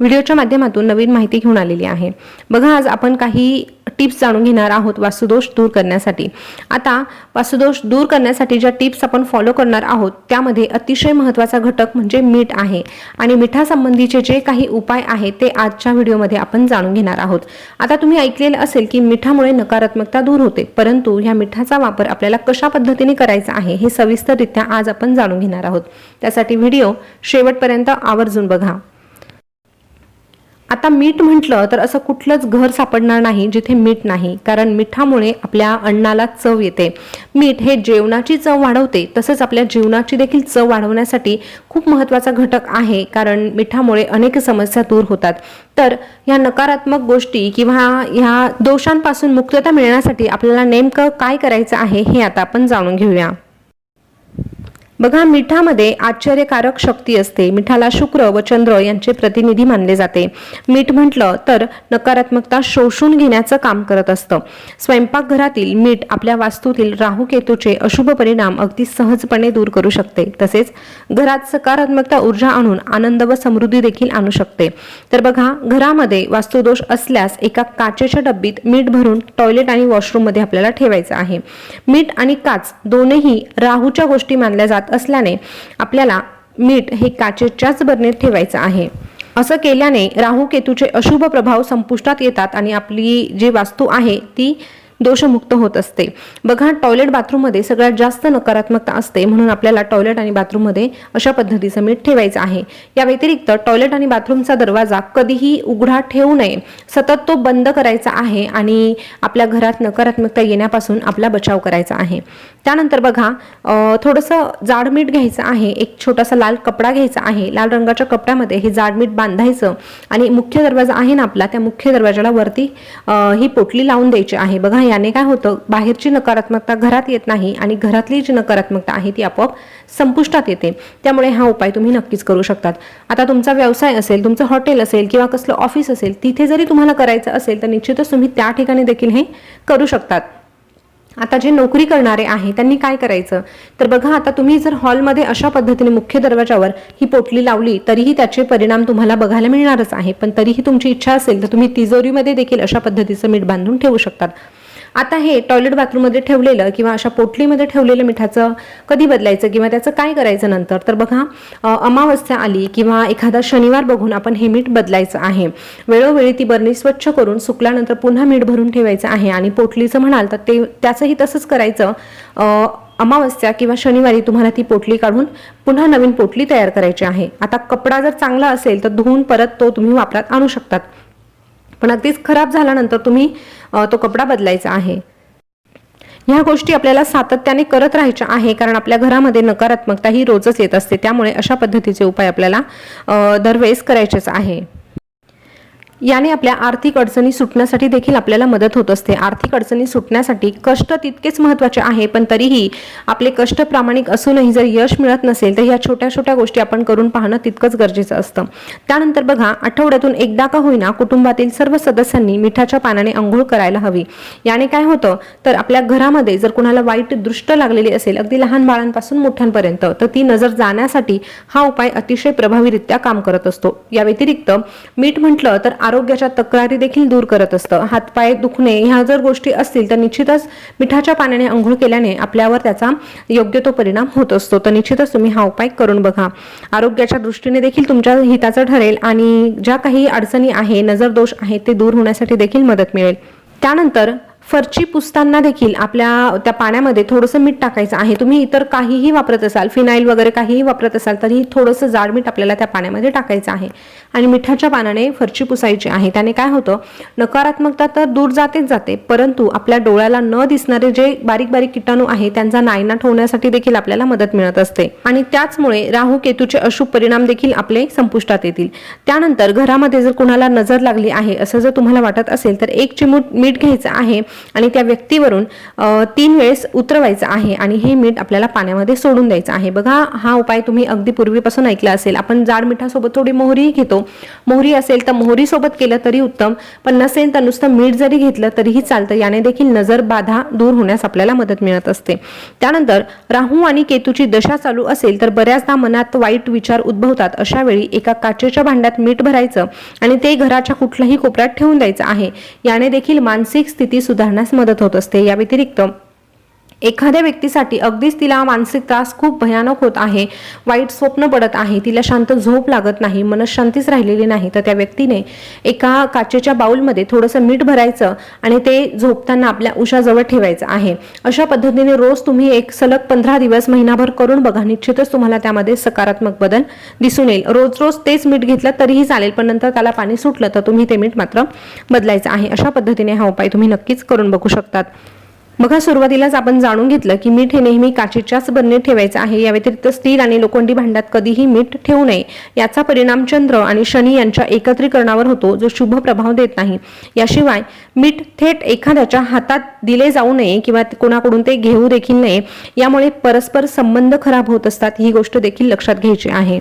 व्हिडिओच्या माध्यमातून नवीन माहिती घेऊन आलेली आहे. बघा आज आपण काही टिप्स जाणून घेणार आहोत वास्तुदोष दूर करण्यासाठी. आता वास्तुदोष दूर करण्यासाठी ज्या टिप्स आपण फॉलो करणार आहोत त्यामध्ये अतिशय महत्त्वाचा घटक म्हणजे मीठ आहे. आणि मिठासंबंधीचे जे काही उपाय आहेत ते आजच्या व्हिडिओमध्ये आपण जाणून घेणार आहोत. आता तुम्ही ऐकलेलं असेल की मिठामुळे नकारात्मकता दूर होते परंतु ह्या मिठाचा वापर आपल्याला कशा पद्धतीने करायचा आहे हे सविस्तररित्या आज आपण जाणून घेणार आहोत. त्यासाठी व्हिडिओ शेवटपर्यंत आवर्जून बघा. आता मीठ म्हटलं तर असं कुठलंच घर सापडणार नाही जिथे मीठ नाही. कारण मिठामुळे आपल्या अन्नाला चव येते. मीठ हे जेवणाची चव वाढवते तसंच आपल्या जीवनाची देखील चव वाढवण्यासाठी खूप महत्त्वाचा घटक आहे कारण मिठामुळे अनेक समस्या दूर होतात. तर ह्या नकारात्मक गोष्टी किंवा ह्या दोषांपासून मुक्तता मिळण्यासाठी आपल्याला नेमकं काय करायचं आहे हे आता आपण जाणून घेऊया. बघा मिठामध्ये आश्चर्यकारक शक्ती असते. मिठाला शुक्र व चंद्र यांचे प्रतिनिधी मानले जाते. मीठ म्हटलं तर नकारात्मकता शोषून घेण्याचं काम करत असतं. स्वयंपाकघरातील मीठ आपल्या वास्तूतील राहू केतूचे अशुभ परिणाम अगदी सहजपणे दूर करू शकते. तसेच घरात सकारात्मकता ऊर्जा आणून आनंद व समृद्धी देखील आणू शकते. तर बघा घरामध्ये वास्तुदोष असल्यास एका काचेच्या डब्बीत मीठ भरून टॉयलेट आणि वॉशरूममध्ये आपल्याला ठेवायचं आहे. मीठ आणि काच दोनही राहूच्या गोष्टी मानल्या जातात जात असल्याने आपल्याला मीठ हे काचेच्याच बरणीत ठेवायचं आहे. असं केल्याने राहू केतूचे अशुभ प्रभाव संपुष्टात येतात आणि आपली जी वास्तू आहे ती दोषमुक्त होत असते. बघा टॉयलेट बाथरूममध्ये सगळ्यात जास्त नकारात्मकता असते म्हणून आपल्याला टॉयलेट आणि बाथरूममध्ये अशा पद्धतीचं मीठ ठेवायचं आहे. या व्यतिरिक्त टॉयलेट आणि बाथरूमचा दरवाजा कधीही उघडा ठेवू नये. सतत तो बंद करायचा आहे आणि आपल्या घरात नकारात्मकता येण्यापासून आपला बचाव करायचा आहे. त्यानंतर बघा थोडंसं जाड मीठ घ्यायचं आहे. एक छोटासा लाल कपडा घ्यायचा आहे. लाल रंगाच्या कपड्यामध्ये हे जाड मीठ बांधायचं आणि मुख्य दरवाजा आहे ना आपला त्या मुख्य दरवाजाला वरती ही पोटली लावून द्यायची आहे. बघा याने काय होतं? बाहेरची नकारात्मकता घरात येत नाही आणि घरातली जी नकारात्मकता आहे ती आपोआप संपुष्टात येते. त्यामुळे हा उपाय तुम्ही नक्कीच करू शकतात. आता तुमचा व्यवसाय असेल तुमचं हॉटेल असेल किंवा कसलं ऑफिस असेल तिथे जरी तुम्हाला करायचं असेल तर निश्चितच तुम्ही त्या ठिकाणी देखील हे करू शकतात. आता जे नोकरी करणारे आहे त्यांनी काय करायचं? तर बघा आता तुम्ही जर हॉलमध्ये अशा पद्धतीने मुख्य दरवाजावर ही पोटली लावली तरीही त्याचे परिणाम तुम्हाला बघायला मिळणारच आहे. पण तरीही तुमची इच्छा असेल तर तुम्ही तिजोरीमध्ये देखील अशा पद्धतीचं मीठ बांधून ठेवू शकतात. आता हे टॉयलेट बाथरूममध्ये ठेवलेलं किंवा अशा पोटलीमध्ये ठेवलेलं मिठाचं कधी बदलायचं किंवा त्याचं काय करायचं नंतर? तर बघा अमावस्या आली किंवा एखादा शनिवार बघून आपण हे मीठ बदलायचं आहे. वेळोवेळी ती बरणी स्वच्छ करून सुकल्यानंतर पुन्हा मीठ भरून ठेवायचं आहे आणि पोटलीचं म्हणाल तर ते त्याचंही तसंच करायचं. अमावस्या किंवा शनिवारी तुम्हाला ती पोटली काढून पुन्हा नवीन पोटली तयार करायची आहे. आता कपडा जर चांगला असेल तर धुवून परत तो तुम्ही वापरात आणू शकतात. पण अगदीच खराब झाल्यानंतर तुम्ही तो कपडा बदलायचा आहे. ह्या गोष्टी आपल्याला सातत्याने करत राहायच्या आहे कारण आपल्या घरामध्ये नकारात्मकता ही रोजच येत असते. त्यामुळे अशा पद्धतीचे उपाय आपल्याला दरवेळेस करायचेच आहे. याने आपल्या आर्थिक अडचणी सुटण्यासाठी देखील आपल्याला मदत होत असते. आर्थिक अडचणी सुटण्यासाठी कष्ट तितकेच महत्त्वाचे आहे पण तरीही आपले कष्ट प्रामाणिक असूनही जर यश मिळत नसेल तर ह्या छोट्या छोट्या गोष्टी आपण करून पाहणं तितकंच गरजेचं असतं. त्यानंतर बघा आठवड्यातून एकदा का होईना कुटुंबातील सर्व सदस्यांनी मिठाच्या पानाने आंघोळ करायला हवी. याने काय होतं तर आपल्या घरामध्ये जर कुणाला वाईट दृष्ट लागलेली असेल अगदी लहान बाळांपासून मोठ्यांपर्यंत तर ती नजर जाण्यासाठी हा उपाय अतिशय प्रभावीरित्या काम करत असतो. या व्यतिरिक्त मीठ म्हटलं तर आरोग्याच्या तक्रारी देखील दूर करत असतं. हातपाय दुखणे ह्या जर गोष्टी असतील तर निश्चितच मिठाच्या पाण्याने आंघोळ केल्याने आपल्यावर त्याचा योग्य तो परिणाम होत असतो. तर निश्चितच तुम्ही हा उपाय करून बघा. आरोग्याच्या दृष्टीने देखील तुमच्या हिताचं ठरेल आणि ज्या काही अडचणी आहे नजर दोष आहे ते दूर होण्यासाठी देखील मदत मिळेल. त्यानंतर फरची पुसताना देखील आपल्या त्या पाण्यामध्ये थोडंसं मीठ टाकायचं आहे. तुम्ही इतर काहीही वापरत असाल फिनाईल वगैरे काहीही वापरत असाल तरी थोडंसं जाड मीठ आपल्याला त्या पाण्यामध्ये टाकायचं आहे. आणि मिठाच्या पानाने फरची पुसायची आहे. त्याने काय होतं नकारात्मकता तर दूर जातेच जाते परंतु आपल्या डोळ्याला न दिसणारे जे बारीक बारीक किटाणू आहे त्यांचा नायनाट होण्यासाठी देखील आपल्याला मदत मिळत असते. आणि त्याचमुळे राहू केतूचे अशुभ परिणाम देखील आपले संपुष्टात येतील. त्यानंतर घरामध्ये जर कुणाला नजर लागली आहे असं जर तुम्हाला वाटत असेल तर एक चिमूट मीठ घ्यायचं आहे. आणि त्या व्यक्तीवरून तीन वेळेस उतरवायचं आहे आणि हे मीठ आपल्याला पाण्यामध्ये सोडून द्यायचं आहे. बघा हा उपाय तुम्ही अगदी पूर्वीपासून ऐकला असेल. आपण जाड मिठासोबत थोडी मोहरीही घेतो. मोहरी असेल तर मोहरी सोबत केलं तरी उत्तम पण नसेल तर नुसतं मीठ जरी घेतलं तरीही चालतं. याने देखील नजर बाधा दूर होण्यास आपल्याला मदत मिळत असते. त्यानंतर राहू आणि केतूची दशा चालू असेल तर बऱ्याचदा मनात वाईट विचार उद्भवतात. अशा वेळी एका काचेच्या भांड्यात मीठ भरायचं आणि ते घराच्या कुठल्याही कोपऱ्यात ठेवून द्यायचं आहे. याने देखील मानसिक स्थिती सुधारण्यास मदत होत असते. या व्यतिरिक्त एखाद्या व्यक्तीसाठी अगदीच तिला मानसिक त्रास खूप भयानक होत आहे. वाईट स्वप्न पडत आहे. तिला शांत झोप लागत नाही. मनशांतीच राहिलेली नाही. तर त्या व्यक्तीने एका काचेच्या बाउलमध्ये थोडंसं मीठ भरायचं आणि ते झोपताना आपल्या उशाजवळ ठेवायचं आहे. अशा पद्धतीने रोज तुम्ही एक सलग पंधरा दिवस महिनाभर करून बघा. निश्चितच तुम्हाला त्यामध्ये सकारात्मक बदल दिसून येईल. रोज रोज तेच मीठ घेतलं तरीही चालेल पण नंतर त्याला पाणी सुटलं तर तुम्ही ते मीठ मात्र बदलायचं आहे. अशा पद्धतीने हा उपाय तुम्ही नक्कीच करून बघू शकतात. बघा सुरुवातीलाच आपण जाणून घेतलं की मीठ हे नेहमी काचेच्याच बरणीत ठेवायचं आहे. या व्यतिरिक्त स्टील आणि लोखंडी भांड्यात कधीही मीठ ठेवू नये. याचा परिणाम चंद्र आणि शनी यांच्या एकत्रीकरणावर होतो जो शुभ प्रभाव देत नाही. याशिवाय मीठ थेट एखाद्याच्या हातात दिले जाऊ नये किंवा कोणाकडून ते घेऊ देखील नये. यामुळे परस्पर संबंध खराब होत असतात ही गोष्ट देखील लक्षात घ्यायची आहे.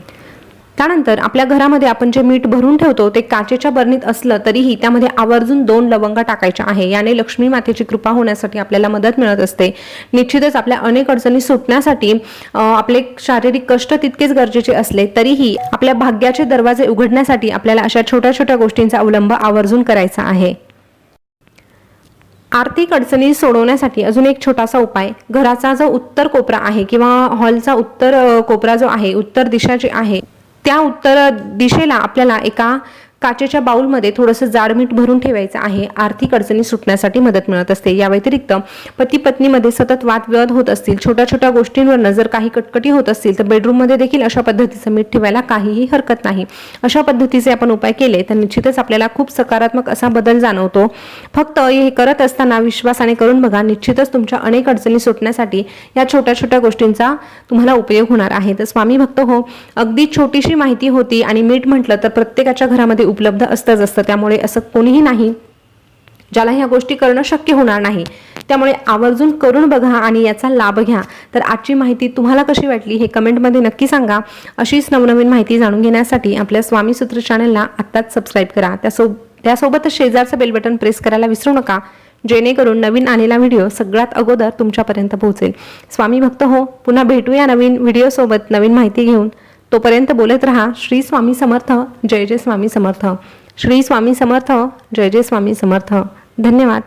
त्यानंतर आपल्या घरामध्ये आपण जे मीठ भरून ठेवतो ते काचेच्या बरणीत असलं तरीही त्यामध्ये आवर्जून दोन लवंगा टाकायच्या आहे. याने लक्ष्मी मातेची कृपा होण्यासाठी आपल्याला मदत मिळत असते. निश्चितच आपल्या अनेक अडचणी सुटण्यासाठी आपले शारीरिक कष्ट तितकेच गरजेचे असले तरीही आपल्या भाग्याचे दरवाजे उघडण्यासाठी आपल्याला अशा छोट्या छोट्या गोष्टींचा अवलंब आवर्जून करायचा आहे. आर्थिक अडचणी सोडवण्यासाठी अजून एक छोटासा उपाय. घराचा जो उत्तर कोपरा आहे किंवा हॉलचा उत्तर कोपरा जो आहे उत्तर दिशा जी आहे त्या उत्तर दिशेला आपल्याला एका काचेच्या बाउलमध्ये थोडंसं जाड मीठ भरून ठेवायचं आहे. आर्थिक अडचणी सुटण्यासाठी मदत मिळत असते. या व्यतिरिक्त पती पत्नीमध्ये सतत वादविवाद होत असतील छोट्या छोट्या गोष्टींवर जर काही कटकटी होत असतील तर बेडरूममध्ये देखील अशा पद्धतीचं मीठ ठेवायला काहीही हरकत नाही. अशा पद्धतीचे आपण उपाय केले तर निश्चितच आपल्याला खूप सकारात्मक असा बदल जाणवतो. फक्त हे करत असताना विश्वासाने करून बघा निश्चितच तुमच्या अनेक अडचणी सुटण्यासाठी या छोट्या छोट्या गोष्टींचा तुम्हाला उपयोग होणार आहे. तर स्वामी भक्त हो अगदी छोटीशी माहिती होती आणि मीठ म्हटलं तर प्रत्येकाच्या घरामध्ये उपलब्ध असतंच असतं. त्यामुळे असं कोणीही नाही ज्याला ह्या गोष्टी करणं शक्य होणार नाही. त्यामुळे आवर्जून करून बघा आणि याचा लाभ घ्या. तर आजची माहिती तुम्हाला कशी वाटली हे कमेंटमध्ये नक्की सांगा. अशीच नवनवीन माहिती जाणून घेण्यासाठी आपल्या स्वामी सूत्र चॅनलला आत्ताच सबस्क्राईब करा. त्यासो त्यासोबतच शेजारचं बेल बटन प्रेस करायला विसरू नका. जेणेकरून नवीन आलेला व्हिडिओ सगळ्यात अगोदर तुमच्यापर्यंत पोहोचेल. स्वामी भक्त हो पुन्हा भेटूया नवीन व्हिडिओसोबत नवीन माहिती घेऊन. तोपर्यंत बोलत रहा श्री स्वामी समर्थ जय जय स्वामी समर्थ. श्री स्वामी समर्थ जय जय स्वामी समर्थ. धन्यवाद.